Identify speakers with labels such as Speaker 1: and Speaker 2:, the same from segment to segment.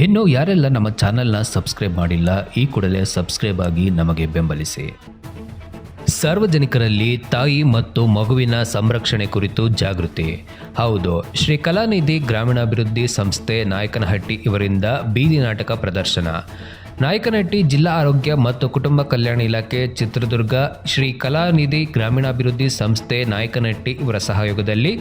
Speaker 1: ಇನ್ನು ಯಾರೆಲ್ಲ ನಮ್ಮ ಚಾನೆಲ್ನ ಸಬ್ಸ್ಕ್ರೈಬ್ ಮಾಡಿಲ್ಲ, ಈ ಕೂಡಲೇ ಸಬ್ಸ್ಕ್ರೈಬ್ ಆಗಿ ನಮಗೆ ಬೆಂಬಲಿಸಿ. ಸಾರ್ವಜನಿಕರಲ್ಲಿ ತಾಯಿ ಮತ್ತು ಮಗುವಿನ ಸಂರಕ್ಷಣೆ ಕುರಿತು ಜಾಗೃತಿ. ಹೌದು, ಶ್ರೀ ಕಲಾನಿಧಿ ಗ್ರಾಮೀಣಾಭಿವೃದ್ಧಿ ಸಂಸ್ಥೆ ನಾಯಕನಹಟ್ಟಿ ಇವರಿಂದ ಬೀದಿ ನಾಟಕ ಪ್ರದರ್ಶನ. ನಾಯಕನಹಟ್ಟಿ ಜಿಲ್ಲಾ ಆರೋಗ್ಯ ಮತ್ತು ಕುಟುಂಬ ಕಲ್ಯಾಣ ಇಲಾಖೆ ಚಿತ್ರದುರ್ಗ ಶ್ರೀ ಕಲಾನಿಧಿ ಗ್ರಾಮೀಣಾಭಿವೃದ್ಧಿ ಸಂಸ್ಥೆ ನಾಯಕನಹಟ್ಟಿ ಇವರ ಸಹಯೋಗದಲ್ಲಿ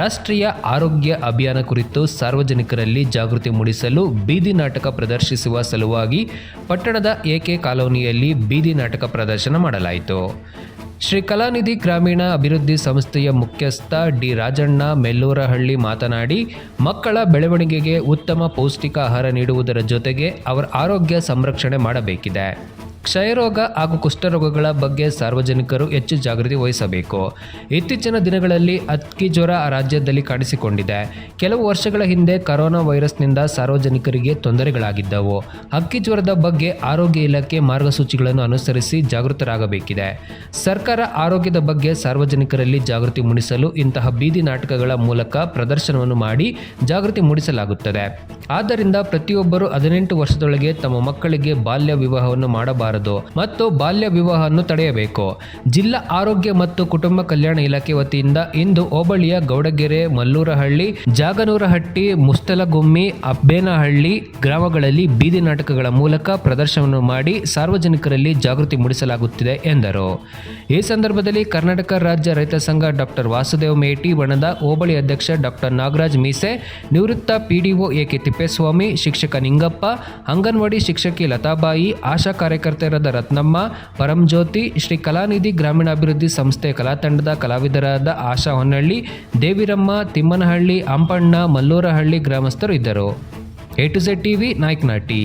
Speaker 1: ರಾಷ್ಟ್ರೀಯ ಆರೋಗ್ಯ ಅಭಿಯಾನ ಕುರಿತು ಸಾರ್ವಜನಿಕರಲ್ಲಿ ಜಾಗೃತಿ ಮೂಡಿಸಲು ಬೀದಿ ನಾಟಕ ಪ್ರದರ್ಶಿಸುವ ಸಲುವಾಗಿ ಪಟ್ಟಣದ ಎಕೆ ಕಾಲೋನಿಯಲ್ಲಿ ಬೀದಿ ನಾಟಕ ಪ್ರದರ್ಶನ ಮಾಡಲಾಯಿತು. ಶ್ರೀ ಕಲಾನಿಧಿ ಗ್ರಾಮೀಣ ಅಭಿವೃದ್ಧಿ ಸಂಸ್ಥೆಯ ಮುಖ್ಯಸ್ಥ ಡಿ ರಾಜಣ್ಣ ಮೆಲ್ಲೂರಹಳ್ಳಿ ಮಾತನಾಡಿ, ಮಕ್ಕಳ ಬೆಳವಣಿಗೆಗೆ ಉತ್ತಮ ಪೌಷ್ಟಿಕ ಆಹಾರ ನೀಡುವುದರ ಜೊತೆಗೆ ಅವರ ಆರೋಗ್ಯ ಸಂರಕ್ಷಣೆ ಮಾಡಬೇಕಿದೆ. ಕ್ಷಯರೋಗ ಹಾಗೂ ಕುಷ್ಠರೋಗಗಳ ಬಗ್ಗೆ ಸಾರ್ವಜನಿಕರು ಹೆಚ್ಚು ಜಾಗೃತಿ ವಹಿಸಬೇಕು. ಇತ್ತೀಚಿನ ದಿನಗಳಲ್ಲಿ ಅಕ್ಕಿ ಜ್ವರ ರಾಜ್ಯದಲ್ಲಿ ಕಾಣಿಸಿಕೊಂಡಿದೆ. ಕೆಲವು ವರ್ಷಗಳ ಹಿಂದೆ ಕರೋನಾ ವೈರಸ್ನಿಂದ ಸಾರ್ವಜನಿಕರಿಗೆ ತೊಂದರೆಗಳಾಗಿದ್ದವು. ಅಕ್ಕಿ ಜ್ವರದ ಬಗ್ಗೆ ಆರೋಗ್ಯ ಇಲಾಖೆ ಮಾರ್ಗಸೂಚಿಗಳನ್ನು ಅನುಸರಿಸಿ ಜಾಗೃತರಾಗಬೇಕಿದೆ. ಸರ್ಕಾರ ಆರೋಗ್ಯದ ಬಗ್ಗೆ ಸಾರ್ವಜನಿಕರಲ್ಲಿ ಜಾಗೃತಿ ಮೂಡಿಸಲು ಇಂತಹ ಬೀದಿ ನಾಟಕಗಳ ಮೂಲಕ ಪ್ರದರ್ಶನವನ್ನು ಮಾಡಿ ಜಾಗೃತಿ ಮೂಡಿಸಲಾಗುತ್ತದೆ. ಆದ್ದರಿಂದ ಪ್ರತಿಯೊಬ್ಬರು ಹದಿನೆಂಟು ವರ್ಷದೊಳಗೆ ತಮ್ಮ ಮಕ್ಕಳಿಗೆ ಬಾಲ್ಯ ವಿವಾಹವನ್ನು ಮಾಡಬಾರದು. ಮತ್ತು ಬಾಲ್ಯ ವಿವಾಹವನ್ನು ತಡೆಯಬೇಕು. ಜಿಲ್ಲಾ ಆರೋಗ್ಯ ಮತ್ತು ಕುಟುಂಬ ಕಲ್ಯಾಣ ಇಲಾಖೆ ವತಿಯಿಂದ ಇಂದು ಹೋಬಳಿಯ ಗೌಡಗೆರೆ, ಮಲ್ಲೂರಹಳ್ಳಿ, ಜಾಗನೂರಹಟ್ಟಿ, ಮುಸ್ತಲಗುಮ್ಮಿ, ಅಬ್ಬೇನಹಳ್ಳಿ ಗ್ರಾಮಗಳಲ್ಲಿ ಬೀದಿ ನಾಟಕಗಳ ಮೂಲಕ ಪ್ರದರ್ಶನವನ್ನು ಮಾಡಿ ಸಾರ್ವಜನಿಕರಲ್ಲಿ ಜಾಗೃತಿ ಮೂಡಿಸಲಾಗುತ್ತಿದೆ ಎಂದರು. ಈ ಸಂದರ್ಭದಲ್ಲಿ ಕರ್ನಾಟಕ ರಾಜ್ಯ ರೈತ ಸಂಘ ಡಾಕ್ಟರ್ ವಾಸುದೇವ್ ಮೇಟಿ ಬಣದ ಹೋಬಳಿ ಅಧ್ಯಕ್ಷ ಡಾಕ್ಟರ್ ನಾಗರಾಜ್ ಮೀಸೆ, ನಿವೃತ್ತ ಪಿಡಿಒ ಎಕೆ ತಿಪ್ಪೇಸ್ವಾಮಿ, ಶಿಕ್ಷಕ ನಿಂಗಪ್ಪ, ಅಂಗನವಾಡಿ ಶಿಕ್ಷಕಿ ಲತಾಬಾಯಿ, ಆಶಾ ಕಾರ್ಯಕರ್ತೆಯರಾದ ರತ್ನಮ್ಮ ಪರಂಜ್ಯೋತಿ ಶ್ರೀ ಕಲಾನಿಧಿ ಗ್ರಾಮೀಣಾಭಿವೃದ್ಧಿ ಸಂಸ್ಥೆ ಕಲಾತಂಡದ ಕಲಾವಿದರಾದ ಆಶಾ ಹೊನ್ನಳ್ಳಿ ದೇವಿರಮ್ಮ ತಿಮ್ಮನಹಳ್ಳಿ ಅಂಪಣ್ಣ ಮಲ್ಲೂರಹಳ್ಳಿ ಗ್ರಾಮಸ್ಥರು ಇದ್ದರು ಎ ಟು ಝೆಡ್ ಟಿವಿ ನಾಯ್ಕನಾಟಿ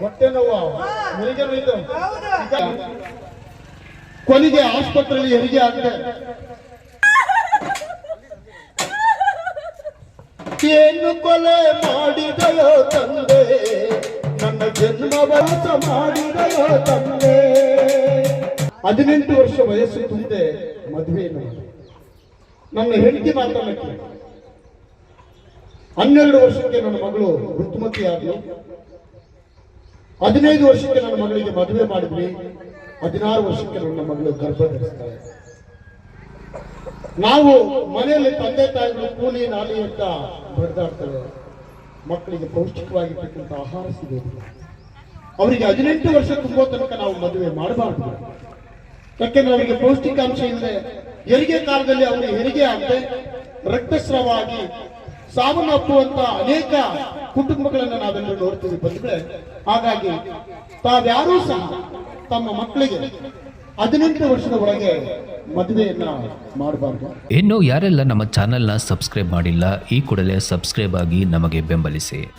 Speaker 2: ಹೊಟ್ಟೆ ನೋವು ಹೆರಿಗೆ
Speaker 3: ನೋಯ್ತು ಕೊನೆಗೆ ಆಸ್ಪತ್ರೆಯಲ್ಲಿ ಹೆರಿಗೆ ಆಗಿದೆ. ಏನು ಕೊಲೆ ಮಾಡಿ ಹದಿನೆಂಟು ವರ್ಷ ವಯಸ್ಸು ಮುಂದೆ ಮದುವೆ ನನ್ನ ಹೆಂಡತಿ ಕೇಳಿ ಹನ್ನೆರಡು ವರ್ಷಕ್ಕೆ ನನ್ನ ಮಗಳು ಋತುಮತಿ ಆದ್ಲು. ಹದಿನೈದು ವರ್ಷಕ್ಕೆ ನನ್ನ ಮಗಳಿಗೆ ಮದುವೆ ಮಾಡಿದ್ವಿ. ಹದಿನಾರು ವರ್ಷಕ್ಕೆ ನನ್ನ ಮಗಳು ಗರ್ಭ ಧರಿಸ್ತಾಳೆ ನಾವು ಮನೆಯಲ್ಲಿ ತಂದೆ ತಾಯಿಗಳು ಕೂಲಿ ನಾಲಿ ಅಂತ ಬರೆದಾಡ್ತೇವೆ. ಮಕ್ಕಳಿಗೆ ಪೌಷ್ಟಿಕವಾಗಿರ್ತಕ್ಕಂಥ ಆಹಾರ ಸಿಗೋದಿಲ್ಲ. ಅವರಿಗೆ ಹದಿನೆಂಟು ವರ್ಷ ತುಂಬೋ ತನಕ ನಾವು ಮದುವೆ ಮಾಡಬಾರ್ದು. ಯಾಕೆಂದ್ರೆ ಅವರಿಗೆ ಪೌಷ್ಟಿಕಾಂಶ ಇಲ್ಲದೆ ಹೆರಿಗೆ ಕಾಲದಲ್ಲಿ ಅವರು ಹೆರಿಗೆ ಆಗದೆ ರಕ್ತಸ್ರಾವ ಆಗಿ ಸಾವನ್ನಪ್ಪುವಂತ ಅನೇಕ ಕುಟುಂಬಗಳನ್ನ ನಾವೆಲ್ಲರೂ ನೋಡ್ತೀವಿ ಬಂದ್ರೆ ಹಾಗಾಗಿ ತಾವ್ಯಾರೂ ಸಹ ತಮ್ಮ ಮಕ್ಕಳಿಗೆ ಹದಿನೆಂಟು ವರ್ಷದ ಒಳಗೆ ಮದುವೆಯನ್ನ ಮಾಡಬಾರ್ದು.
Speaker 1: ಇನ್ನು ಯಾರೆಲ್ಲ ನಮ್ಮ ಚಾನೆಲ್ನ ಸಬ್ಸ್ಕ್ರೈಬ್ ಮಾಡಿಲ್ಲ, ಈ ಕೂಡಲೇ ಸಬ್ಸ್ಕ್ರೈಬ್ ಆಗಿ ನಮಗೆ ಬೆಂಬಲಿಸಿ.